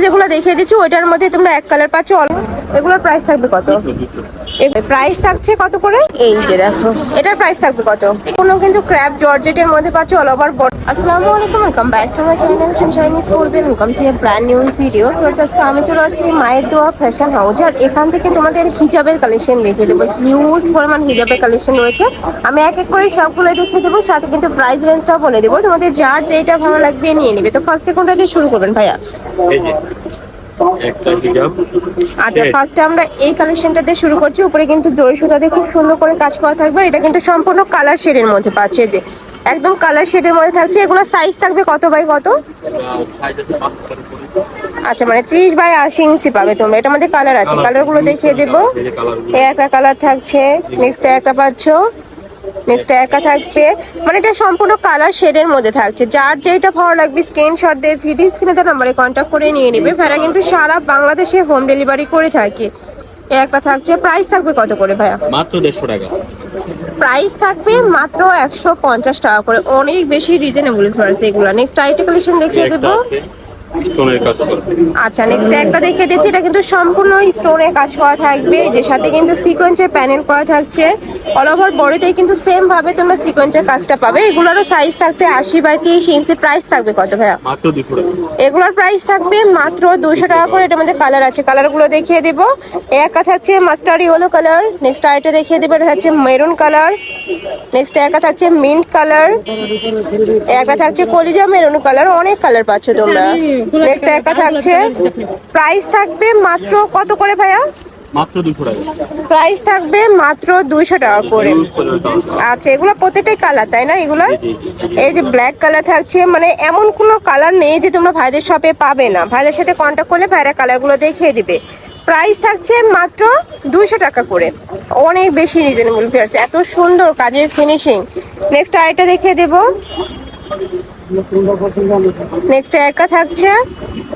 যেগুলো দেখিয়ে দিচ্ছি ওইটার মধ্যে তোমরা এক কালার পাচ্ছ। অল- এগুলোর প্রাইস থাকবে কত? প্রাইস থাকছে কত করে? এই যে দেখো এটার প্রাইস থাকবে কত? কোনো কিন্তু ক্র্যাব জর্জেটের মধ্যে পাচ্ছ অল ওভার বডি আসসালামু আলাইকুম welcome back to my channel সানশাইনিস করবেন welcome to a brand new video source আজকে আমি চলে আসছি মায়ের দোয়া ফ্যাশন হাউস আর এখান থেকে তোমাদের হিজাবের কালেকশন দেখিয়ে দেবো। হিউজ পরিমাণ হিজাবের কালেকশন রয়েছে। আমি এক এক করে সবগুলো দেখিয়ে দেবো সাথে কিন্তু প্রাইস রেঞ্জটাও বলে দেবো। তোমাদের যার যেটা ভালো লাগবে নিয়ে নেবে। তো ফার্স্টে কোনটা দিয়ে শুরু করবেন ভাইয়া? এই যে। একটা হিজাব আচ্ছা. ফার্স্টে আমরা এই কালেকশনটা দিয়ে শুরু করছি। উপরে কিন্তু জরি সুতা দিয়ে খুব সুন্দর করে কাজ করা থাকবে। এটা কিন্তু সম্পূর্ণ কালার শেডের মধ্যে পাচ্ছে যে। একদম কালার শেডের মধ্যে থাকছে। এগুলো সাইজ থাকবে কত বাই কত? আচ্ছা মানে ত্রিশ বাই আশি ইঞ্চি পাবে তোমরা। এটার মধ্যে কালার আছে। Colour কালারগুলো আছে, দেখিয়ে দেবো। একটা কালার থাকছে। নেক্সট একটা পাচ্ছ। নেক্সট একটা থাকবে। মানে এটা সম্পূর্ণ কালার শেডের মধ্যে থাকছে। যার যেটা ভালো লাগবে স্ক্রিনশট দিয়ে ভিডিও স্ক্রিনে তার নাম্বারে কন্ট্যাক্ট করে নিয়ে নেবে। ভাইরা কিন্তু সারা বাংলাদেশে হোম ডেলিভারি করে থাকে। একটা থাকছে। প্রাইস থাকবে কত করে ভাইয়া? মাত্র দেড়শো টাকা। প্রাইস থাকবে মাত্র একশো পঞ্চাশ টাকা করে। অনেক বেশি রিজনেবল প্রাইস এগুলো। নেক্সট আইটি কালেকশন দেখিয়ে দেবো। স্টোনের কাজ করা। আচ্ছা নেক্সট একটা দেখিয়ে দিচ্ছি। এটা কিন্তু সম্পূর্ণ স্টোনে কাজ করা থাকবে। যে সাথে কিন্তু সিকোয়েন্সের প্যানেল করা থাকছে। অল ওভার বডিতেই কিন্তু সেম ভাবে তোমরা সিকোয়েন্সের কাজটা পাবে। এগুলোরও সাইজ থাকছে আশি বাই তিরিশ ইঞ্চি প্রাইস থাকবে কত ভাইয়া? মাত্র দুশো এগুলোর প্রাইস থাকবে মাত্র দুশো টাকা করে। এটার মধ্যে কালার আছে। কালারগুলো দেখিয়ে দেব। একটা থাকছে মাস্টার্ড ইয়েলো কালার নেক্সট আরেকটা দেখিয়ে দেবো। এটা থাকছে মেরুন কালার নেক্সট একটা থাকছে মিন্ট কালার একটা থাকছে কলিজা মেরুন কালার অনেক কালার পাচ্ছ তোমরা। নেক্সট একটা থাকছে। প্রাইস থাকবে মাত্র কত করে ভাইয়া? মাত্র দুশো টাকা। প্রাইস থাকবে মাত্র দুইশো টাকা করে। আচ্ছা এগুলো প্রত্যেকটাই কালার তাই না এগুলোর। এই যে ব্ল্যাক কালার থাকছে মানে এমন কোনো কালার নেই যে তোমরা ভাইদের শপে পাবে না। ভাইদের সাথে কন্ট্যাক্ট করলে ভাইরা কালারগুলো দেখিয়ে দিবে। প্রাইস থাকছে মাত্র দুইশো টাকা করে। অনেক বেশি রিজনেবল ফেয়ার্স এত সুন্দর কাজের ফিনিশিং নেক্সট আরেকটা দেখিয়ে দেবো। নেক্সট একটা থাকছে।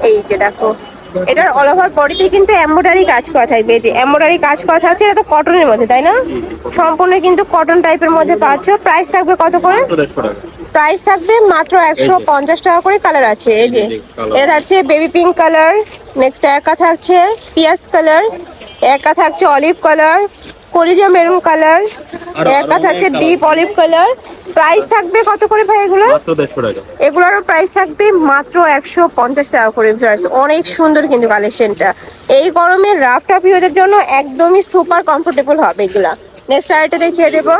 এই যে দেখো এটার অল ওভার বডিতে কিন্তু এমব্রয়ডারি কাজ করা থাকবে। যে এমব্রয়ডারি কাজ করা থাকছে এটা তো কটনের মধ্যে তাই না? সম্পূর্ণ কিন্তু কটন টাইপের মধ্যে পাচ্ছ। প্রাইস থাকবে কত করে? প্রাইস থাকবে মাত্র একশো পঞ্চাশ টাকা করে কালার আছে। এই যে। এটা থাকছে বেবি পিঙ্ক কালার নেক্সট একা থাকছে পিয়াজ কালার একা থাকছে অলিভ কালার কলিজা মেরুন কালার আরো- একা থাকছে ডিপ অলিভ কালার। প্রাইস থাকবে কত করে ভাই এগুলো? এগুলোরও প্রাইস থাকবে মাত্র একশো পঞ্চাশ টাকা করে ভিউয়ার্স অনেক সুন্দর কিন্তু কালেকশনটা এই গরমে রাফ টাফ ইউজের জন্য একদমই সুপার কমফোর্টেবল হবে এগুলা। নেক্সট আরেকটা দেখিয়ে দেবো।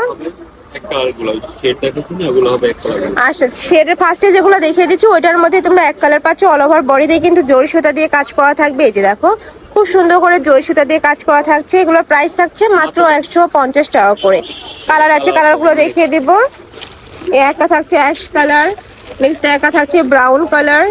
আর শেডের ফার্স্টে যেগুলো দেখিয়ে দিচ্ছি ওইটার মধ্যে তোমরা এক কালার পাচ্ছ। অল ওভার বডিতে কিন্তু জরি সুতা দিয়ে কাজ করা থাকবে। এই যে দেখো খুব সুন্দর করে জরি সুতা দিয়ে কাজ করা থাকছে। এগুলোর প্রাইস থাকছে মাত্র একশো পঞ্চাশ টাকা করে। কালার আছে কালারগুলো দেখিয়ে দিব। একটা থাকছে অ্যাশ কালার নেক্সট একটা থাকছে ব্রাউন কালার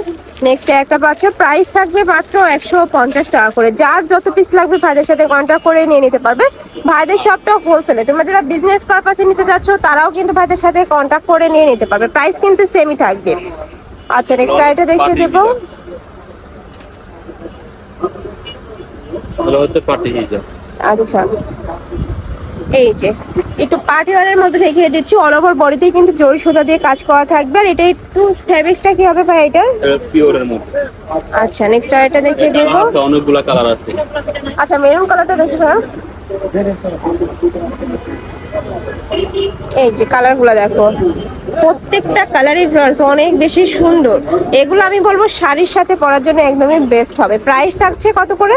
নেক্সট একটা পাচ্ছ প্রাইস থাকবে মাত্র একশো পঞ্চাশ টাকা করে। যার যত পিস লাগবে ভাইদের সাথে কন্ট্যাক্ট করে নিয়ে নিতে পারবে। ভাইদের সবটাও হোলসেলে তোমরা যারা বিজনেস পারপাসে নিতে চাচ্ছ তারাও কিন্তু ভাইদের সাথে কন্ট্যাক্ট করে নিয়ে নিতে পারবে। প্রাইস কিন্তু সেমই থাকবে। আচ্ছা নেক্সট আইটা দেখিয়ে দেবো। ওগুলো হচ্ছে পার্টি হিজাব আচ্ছা। এই যে একটু পার্টি ওয়ারের মধ্যে দেখিয়ে দিচ্ছি অল ওভার বডিতে কিন্তু জরি সুতা দিয়ে কাজ করা থাকবে। আর এটা একটু ফেব্রিক্সটা কি হবে ভাই এটার? পিওরের মধ্যে। আচ্ছা নেক্সট আইটা দেখিয়ে দেবো। আছে অনেকগুলা কালার আছে। আচ্ছা মেরুন কালারটা দেখি ভাই। এই যে কালারগুলো দেখো। প্রত্যেকটা কালারই ফ্লাওয়ার্স অনেক বেশি সুন্দর। এগুলো আমি বলব শাড়ির সাথে পরার জন্য একদমই বেস্ট হবে। প্রাইস থাকছে কত করে?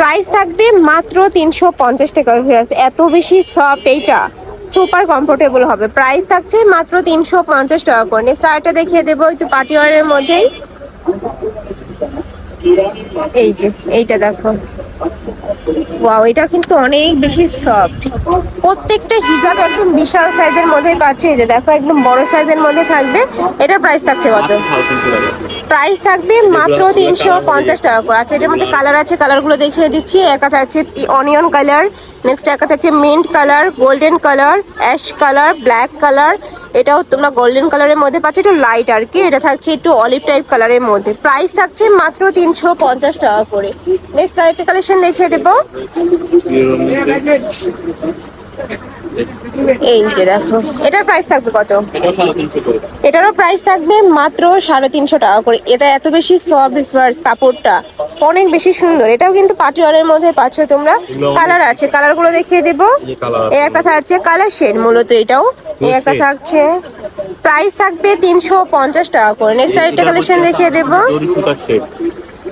প্রাইস থাকবে মাত্র তিনশো পঞ্চাশ টাকা ফ্লাওয়ার্স এত বেশি সফট এইটা। সুপার কমফোর্টেবল হবে। প্রাইস থাকছে মাত্র তিনশো পঞ্চাশ টাকা করে। নেক্সট আরেকটা দেখিয়ে দেবো একটু পার্টি ওয়ারের মধ্যেই। এই যে এইটা দেখো। ওয়াও এটা কিন্তু অনেক বেশি সফট প্রত্যেকটা হিজাব একদম বিশাল সাইজের মধ্যে পাচ্ছে। এই যে দেখো একদম বড় সাইজের মধ্যে থাকবে। এটার প্রাইস থাকছে কত? প্রাইস থাকবে মাত্র তিনশো পঞ্চাশ টাকা করে। আচ্ছা এটার মধ্যে কালার আছে কালারগুলো দেখিয়ে দিচ্ছি। একটা থাকছে অনিয়ন কালার নেক্সট একটা থাকছে mint colour golden colour ash colour black colour এটাও তোমরা গোল্ডেন কালারের মধ্যে পাচ্ছ একটু লাইট আর কি। এটা থাকছে একটু অলিভ টাইপ কালারের মধ্যে। প্রাইস থাকছে মাত্র তিনশো পঞ্চাশ টাকা করে। নেক্সট আরেকটা কালেকশন দেখিয়ে দেবো। এই যে দেখো এটার প্রাইস থাকবে কত? এটারও প্রাইস থাকবে মাত্র সাড়ে তিনশো টাকা করে। এটা এত বেশি সফট ফার্স কাপড়টা। অনেক বেশি সুন্দর। এটাও কিন্তু পাটিওয়ারের মধ্যে পাচ্ছ তোমরা। কালার আছে। কালারগুলো দেখিয়ে দেবো। এই একটা থাকছে কালার শেড মূলত এটাও। এই একটা থাকছে। প্রাইস থাকবে তিনশো পঞ্চাশ টাকা করে। নেক্সট আরেকটা কালেকশন দেখিয়ে দেবো।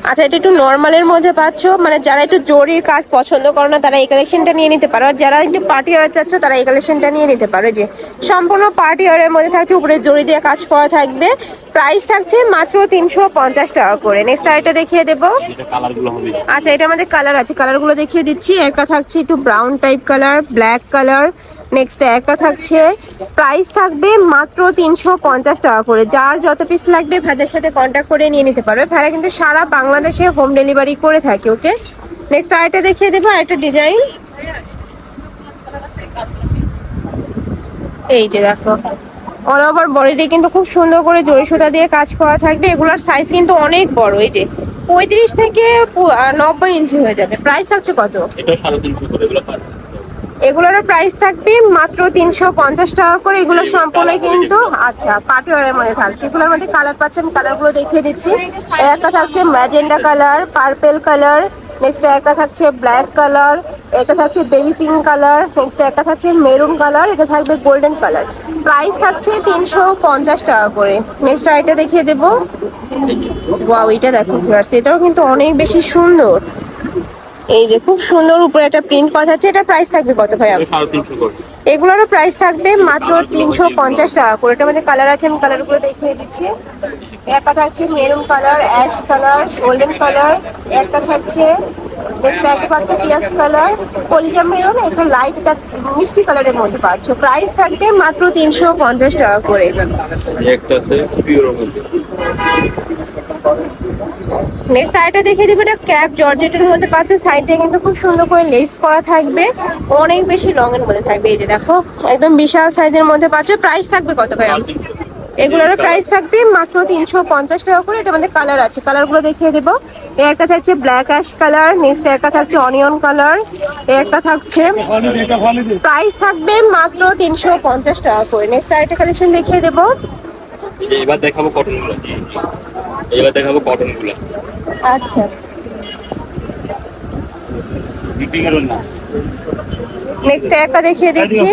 আচ্ছা এটা একটু নর্মালের মধ্যে পাচ্ছ। মানে যারা একটু জরির কাজ পছন্দ করো না তারা এই কালেকশনটা নিয়ে নিতে পারো। যারা একটু পার্টি ওয়ার চাচ্ছ তারা এই কালেকশনটা নিয়ে নিতে পারো। যে সম্পূর্ণ পার্টি ওয়ারের মধ্যে থাকছে উপরে জরি দিয়ে কাজ করা থাকবে। প্রাইস থাকছে মাত্র তিনশো পঞ্চাশ টাকা করে। নেক্সট আরেকটা দেখিয়ে দেবো। এটা কালার হবে। আচ্ছা এটা আমাদের কালার আছে। কালারগুলো দেখিয়ে দিচ্ছি। একটা থাকছে একটু brown type colour black colour next একটা থাকছে। প্রাইস থাকবে মাত্র তিনশো পঞ্চাশ টাকা করে। যার যত পিস লাগবে ভাইদের সাথে কন্ট্যাক্ট করে নিয়ে নিতে পারবে। ভাইরা কিন্তু সারা বাংলাদেশে হোম ডেলিভারি করে থাকে ওকে নেক্সট আরেকটা দেখিয়ে দেবো, আরেকটা ডিজাইন এই যে দেখো অল ওভার বডিতে কিন্তু খুব সুন্দর করে জরি সুতা দিয়ে কাজ করা থাকবে। এগুলোর সাইজ কিন্তু অনেক বড়, এই যে। পঁয়ত্রিশ থেকে নব্বই ইঞ্চি হয়ে যাবে। প্রাইস থাকছে কত? এটাও সাড়ে তিনশো করে এগুলো পার এগুলোর প্রাইস থাকবে মাত্র তিনশো পঞ্চাশ টাকা করে। এগুলো সম্পূর্ণ কিন্তু আচ্ছা পাটিওয়ারের মধ্যে থাকছে। এগুলোর মধ্যে কালার পাচ্ছেন কালারগুলো দেখিয়ে দিচ্ছি। একটা থাকছে magenta colour purple colour next একটা থাকছে ব্ল্যাক কালার একটা থাকছে বেবি পিঙ্ক কালার নেক্সট একটা থাকছে মেরুন কালার এটা থাকবে গোল্ডেন কালার প্রাইস থাকছে তিনশো পঞ্চাশ টাকা করে। নেক্সট আইটা দেখিয়ে দেবো। ওয়াও এটা দেখো ভিউয়ার্স এটাও কিন্তু অনেক বেশি সুন্দর। এই যে খুব সুন্দর উপরে একটা প্রিন্ট করা আছে এটা প্রাইস থাকবে কত ভাই এগুলোরও প্রাইস থাকবে মাত্র তিনশো পঞ্চাশ টাকা করে। এটা মানে কালার আছে আমি কালারগুলো দেখিয়ে দিচ্ছি। একটা থাকছে maroon colour ash colour golden colour একটা থাকছে নেক্সট একটা থাকছে পিয়াজ কালার কলিজা মেরুন একটু লাইট মিষ্টি কালারের মধ্যে পাচ্ছ। প্রাইস থাকবে মাত্র তিনশো পঞ্চাশ টাকা করে। একটা আছে নেক্সট আইটা দেখিয়ে দিবে এটা ক্যাপ জর্জেটের মধ্যে পাচ্ছে সাইডে কিন্তু খুব সুন্দর করে লেস করা থাকবে। অনেক বেশি লং এর মধ্যে থাকবে। এই যে দেখো, একদম বিশাল সাইজের মধ্যে পাচ্ছে। প্রাইস থাকবে কত ভাই এগুলোর প্রাইস থাকবে মাত্র তিনশো পঞ্চাশ টাকা করে। এটা আমাদের কালার আছে। কালারগুলো দেখিয়ে দেবো। এ একটা থাকছে ব্ল্যাক অ্যাশ কালার নেক্সট একটা থাকছে অনিয়ন কালার এ একটা থাকছে প্রাইস থাকবে মাত্র তিনশো পঞ্চাশ টাকা করে। নেক্সট আরেকটা কালেকশন দেখিয়ে দেবো। এবার দেখাবো কটনগুলো। জি জি এবার দেখাবো কটনগুলো। আচ্ছা। নেক্সট একটা দেখিয়ে দিচ্ছি।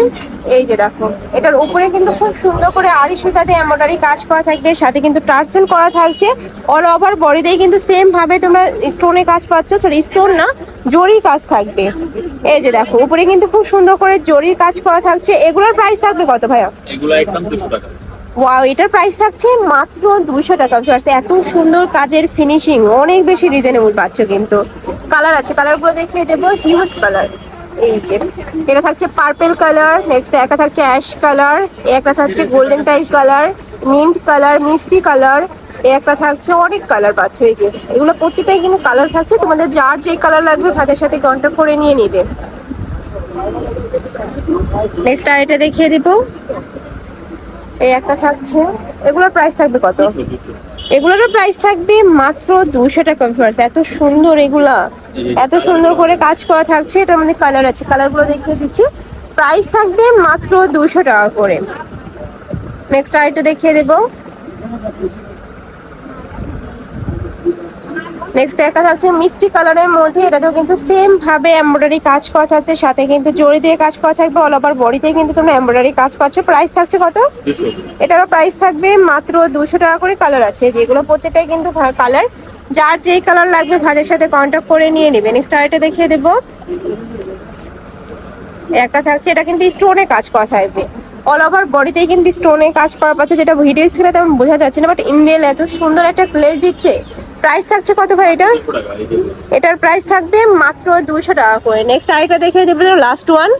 এই যে দেখো এটার উপরে কিন্তু খুব সুন্দর করে আড়ি সুতাতে এমব্রয়ডারি কাজ করা থাকবে সাথে কিন্তু টার্সেল করা থাকছে। অল ওভার বডিতেই কিন্তু সেম ভাবে তোমরা স্টোনে কাজ পাচ্ছ সরি স্টোন না জরির কাজ থাকবে। এই যে দেখো উপরে কিন্তু খুব সুন্দর করে জরির কাজ করা থাকছে। এগুলোর প্রাইস থাকবে কত ভাইয়া? এগুলো একদম দুশো টাকা। ওয়াও এটার প্রাইস থাকছে মাত্র দুশো টাকা Viewers, এত সুন্দর কাজের ফিনিশিং অনেক বেশি রিজনেবল পাচ্ছ কিন্তু। কালার আছে কালারগুলো দেখিয়ে দেবো হিউজ কালার এই যে এটা থাকছে পার্পেল কালার নেক্সট একটা থাকছে অ্যাশ কালার একটা থাকছে golden type colour mint colour মিষ্টি কালার একটা থাকছে অনেক কালার পাচ্ছ এই যে। এগুলো প্রত্যেকটাই কিন্তু কালার থাকছে তোমাদের যার যে কালার লাগবে ভাতের সাথে কন্ট্যাক্ট করে নিয়ে নিবে। নেক্সট আর এটা দেখিয়ে দেবো। এই একটা থাকছে। এগুলোর প্রাইস থাকবে কত? এগুলোরও প্রাইস থাকবে মাত্র দুশো টাকা ভিউয়ার্স এত সুন্দর এগুলা। এত সুন্দর করে কাজ করা থাকছে। এটার মধ্যে কালার আছে। কালারগুলো দেখিয়ে দিচ্ছি। প্রাইস থাকবে মাত্র দুশো টাকা করে। নেক্সট আরেকটা দেখিয়ে দেবো। নেক্সট একটা থাকছে মিষ্টি কালারের মধ্যে এটাতেও কিন্তু সেম ভাবে এমব্রয়ডারি কাজ করা থাকছে সাথে কিন্তু জড়ি দিয়ে কাজ করা থাকবে অল ওভার বডিতে কিন্তু তোমরা এমব্রয়ডারি কাজ পাচ্ছ। প্রাইস থাকছে কত? এটারও প্রাইস থাকবে মাত্র দুশো টাকা করে কালার আছে যেগুলো প্রত্যেকটাই কিন্তু কালার যার যেই কালার লাগবে ভাইয়ের সাথে কন্ট্যাক্ট করে নিয়ে নেবে। নেক্সট আরেকটা দেখিয়ে দেবো। একটা থাকছে এটা কিন্তু স্টোনে কাজ করা থাকবে। অল ওভার বডিতে কিন্তু স্টোনে কাজ করা পাচ্ছে যেটা ভিডিও স্ক্রিনে তেমন বোঝা যাচ্ছে না বাট ইন্ডিয়াল এত সুন্দর একটা প্লেস দিচ্ছে। প্রাইস থাকছে কত ভাই এটা দুশো টাকা এই যে। এটার প্রাইস থাকবে মাত্র দুশো টাকা করে। নেক্সট আরেকটা দেখে দেবো লাস্ট ওয়ান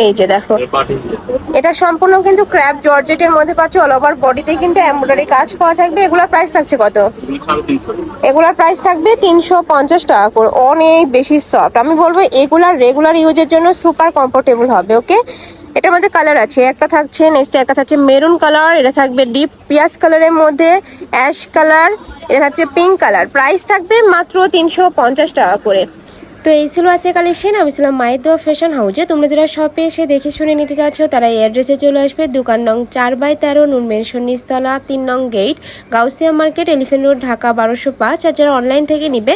এই যে দেখো। এটা সম্পূর্ণ কিন্তু ক্র্যাপ জর্জেটের মধ্যে পাচ্ছ অল ওভার বডিতে কিন্তু এমব্রয়ডারি কাজ করা থাকবে। এগুলোর প্রাইস থাকছে কত? এগুলোর প্রাইস থাকবে তিনশো পঞ্চাশ টাকা করে অনেক বেশি সফট আমি বলব এগুলার রেগুলার ইউজের জন্য সুপার কমফোর্টেবল হবে ওকে এটার মধ্যে কালার আছে একটা থাকছে নেক্সট একটা থাকছে মেরুন কালার এটা থাকবে ডিপ পিয়াজ কালারের মধ্যে অ্যাশ কালার এটা থাকছে পিঙ্ক কালার প্রাইস থাকবে মাত্র তিনশো পঞ্চাশ টাকা করে। তো এই ছিল আছে কালেকশন আমি ছিলাম দোয়া ফ্যাশন হাউজে তোমরা যারা শপে এসে দেখে শুনে নিতে চাচ্ছ, তারা এই অ্যাড্রেসে চলে আসবে। দোকান নং চার বাই তেরো, নুন মেনশন নিচতলা তিন নং gate Gausia market elephant road Dhaka বারোশো পাঁচ। আর যারা অনলাইন থেকে নিবে,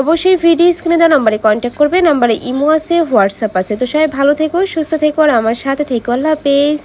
অবশ্যই ভিডিও স্ক্রিনে দেওয়া নাম্বারে কন্ট্যাক্ট করবে। নাম্বারে ইমো আছে হোয়াটসঅ্যাপ আছে। তো সবাই ভালো থেকো, সুস্থ থেকো, আর আমার সাথে থেকো। আল্লাহ হাফেজ।